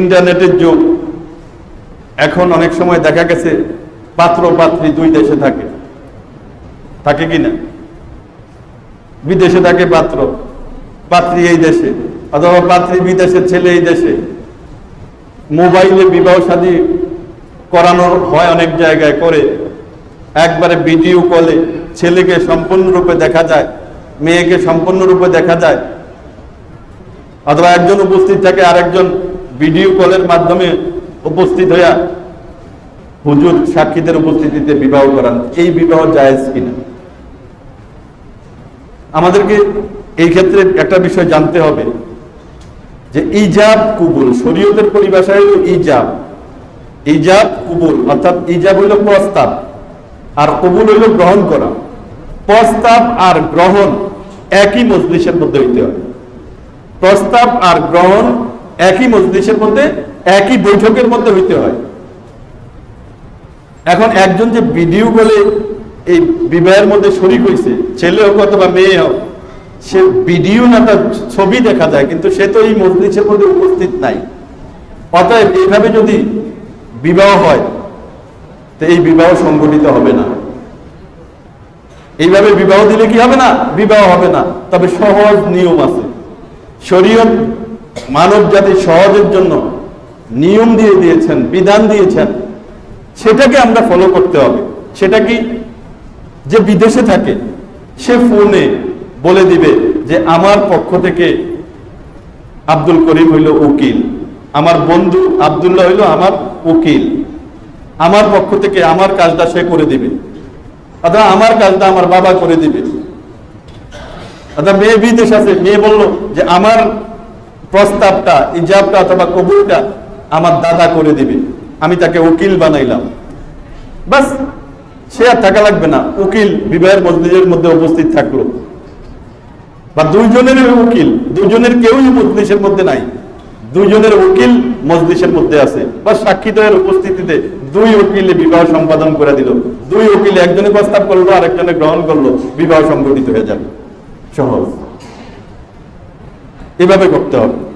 ইন্টারনেটের যুগ। এখন অনেক সময় দেখা গেছে, পাত্র পাত্রী দুই দেশে থাকে। থাকে কি না? বিদেশে থাকে পাত্র, পাত্রী এই দেশে, অথবা পাত্রী বিদেশের ছেলে এই দেশে। মোবাইলে বিবাহ শাদী করানো হয় অনেক জায়গায় করে একবারে ভিডিও কলে ছেলেকে সম্পূর্ণরূপে দেখা যায়, মেয়েকে সম্পূর্ণরূপে দেখা যায়। অথবা একজন উপস্থিত থাকে, আরেকজন ভিডিও কলের মাধ্যমে উপস্থিত হইয়া হুজুর সাক্ষীদের উপস্থিতিতে বিবাহ করান। এই বিবাহ জায়েজ কিনা? আমাদেরকে এই ক্ষেত্রে একটা বিষয় জানতে হবে যে ইজাব কুবুল, শরীয়তের পরিভাষায় হলো ইজাব। ইজাব কুবুল, অর্থাৎ ইজাব হইল প্রস্তাব, আর কবুল হইল গ্রহণ করা। প্রস্তাব আর গ্রহণ একই মজলিসের মধ্যে হইতে হয় প্রস্তাব আর গ্রহণ একই মজলিসের মধ্যে, একই বৈঠকের মধ্যে হইতে হয়। এখন একজন যে বিডিও বলে এই বিবাহের মধ্যে শরিক হয়েছে ছেলে হোক অথবা মেয়ে হোক, সে ভিডিও না, তার ছবি দেখা যায়, কিন্তু সে তো এই মজলিসের মধ্যে উপস্থিত নাই। অতএব এইভাবে যদি বিবাহ হয়, তো এই বিবাহ সংগঠিত হবে না। এইভাবে বিবাহ দিলে কি হবে না? বিবাহ হবে না। তবে সহজ নিয়ম আছে। শরীয়ত মানব জাতির সহজের জন্য নিয়ম দিয়ে দিয়েছেন, বিধান দিয়েছেন, সেটাকে আমরা ফলো করতে হবে। সেটা কি? যে বিদেশে থাকে, সে ফোনে বলে দিবে যে, আমার পক্ষ থেকে আব্দুল করিম হইল উকিল, আমার বন্ধু আব্দুল্লাহ হইল আমার উকিল, আমার পক্ষ থেকে আমার কাজটা সে করে দিবে, অথবা আমার কাজটা আমার বাবা করে দিবে। অর্থাৎ মেয়ে বিদেশ আছে, মেয়ে বলল যে, আমার প্রস্তাবটা, ইজাবটা অথবা কবুলটা আমার দাদা করে দিবে। আমি তাকে উকিল বানাইলাম। বাস, সে আর থাকা লাগবে না। উকিল বিবাহের মজলিসের মধ্যে উপস্থিত থাকল। বা দুইজনের উকিল দুজনের কেউই মজলিসের মধ্যে নাই। দুইজনের উকিল মজলিসের মধ্যে আছে। বা সাক্ষীদ্বয়ের উপস্থিতিতে দুই উকিলে বিবাহ সম্পাদন করে দিল। দুই উকিল একজনে প্রস্তাব করল আর একজনে গ্রহণ করল। বিবাহ সংগঠিত হয়ে যাবে। সহজ। এভাবে করতে হবে।